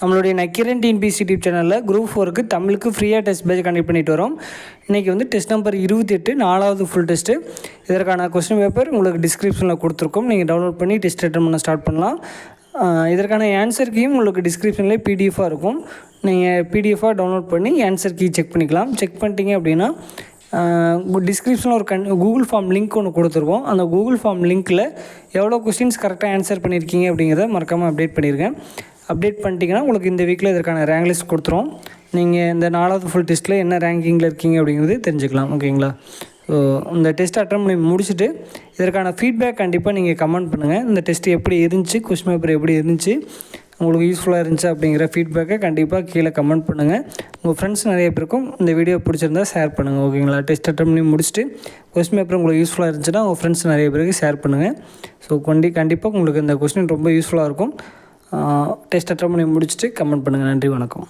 நம்மளுடைய Nakkheeran T N P S YouTube சேனலில் group ஃபோருக்கு தமிழுக்கு ஃப்ரீயாக டெஸ்ட் பேஜ் கண்டக்ட் பண்ணிட்டு வரோம். இன்றைக்கி வந்து டெஸ்ட் நம்பர் இருபத்தி எட்டு நாலாவது ஃபுல் டெஸ்ட்டு இதற்கான கொஸ்டின் பேப்பர் உங்களுக்கு டிஸ்கிரிப்ஷனில் கொடுத்துருக்கோம். நீங்கள் டவுன்லோட் பண்ணி டெஸ்ட் அட்டன் பண்ண ஸ்டார்ட் பண்ணலாம். இதற்கான ஆன்சர் கீயும் உங்களுக்கு டிஸ்கிரிப்ஷன்லேயே பிடிஎஃபாக இருக்கும். நீங்கள் பிடிஎஃபாக டவுன்லோட் பண்ணி ஆன்சர் கீ செக் பண்ணிக்கலாம். செக் பண்ணிட்டீங்க அப்படின்னா டிஸ்கிரிப்ஷனில் ஒரு கண் கூகுள் ஃபார்ம் லிங்க் ஒன்று கொடுத்துருக்கோம். அந்த கூகுள் ஃபார்ம் லிங்க்கில் எவ்வளோ கொஸ்டின்ஸ் கரெக்டாக ஆன்சர் பண்ணியிருக்கீங்க அப்படிங்கிறத மறக்காமல் அப்டேட் பண்ணியிருக்கேன் அப்டேட் பண்ணிட்டீங்கன்னா உங்களுக்கு இந்த வீக்கில் இதற்கான ரேங்க் லிஸ்ட் கொடுத்துரும். நீங்கள் இந்த நாலாவது ஃபுல் டெஸ்ட்டில் என்ன ரேங்கிங்கில் இருக்கீங்க அப்படிங்கிறது தெரிஞ்சுக்கலாம் ஓகேங்களா ஸோ இந்த டெஸ்ட் அட்டன் பண்ணி முடிச்சுட்டு இதற்கான ஃபீட்பேக் கண்டிப்பாக நீங்கள் கமெண்ட் பண்ணுங்கள் இந்த டெஸ்ட் எப்படி இருந்துச்சு கொஸ்டின் பேப்பர் எப்படி இருந்துச்சு உங்களுக்கு யூஸ்ஃபுல்லாக இருந்துச்சு அப்படிங்கிற ஃபீட்பேக்கை கண்டிப்பாக கீழே கமெண்ட் பண்ணுங்கள் உங்கள் ஃப்ரெண்ட்ஸ் நிறைய பேருக்கும் இந்த வீடியோ பிடிச்சிருந்தா ஷேர் பண்ணுங்கள் ஓகேங்களா டெஸ்ட் அட்டம் பண்ணி முடிச்சுட்டு கொஸ்டின் பேப்பர் உங்களுக்கு யூஸ்ஃபுல்லாக இருந்துச்சுன்னா உங்கள் ஃப்ரெண்ட்ஸ் நிறைய பேருக்கு ஷேர் பண்ணுங்கள் ஸோ கொண்டி கண்டிப்பாக உங்களுக்கு இந்த கொஸ்டின் ரொம்ப யூஸ்ஃபுல்லாக இருக்கும். டெஸ்ட் அட்டன் பண்ணி முடிச்சுட்டு கமெண்ட் பண்ணுங்கள் நன்றி வணக்கம்.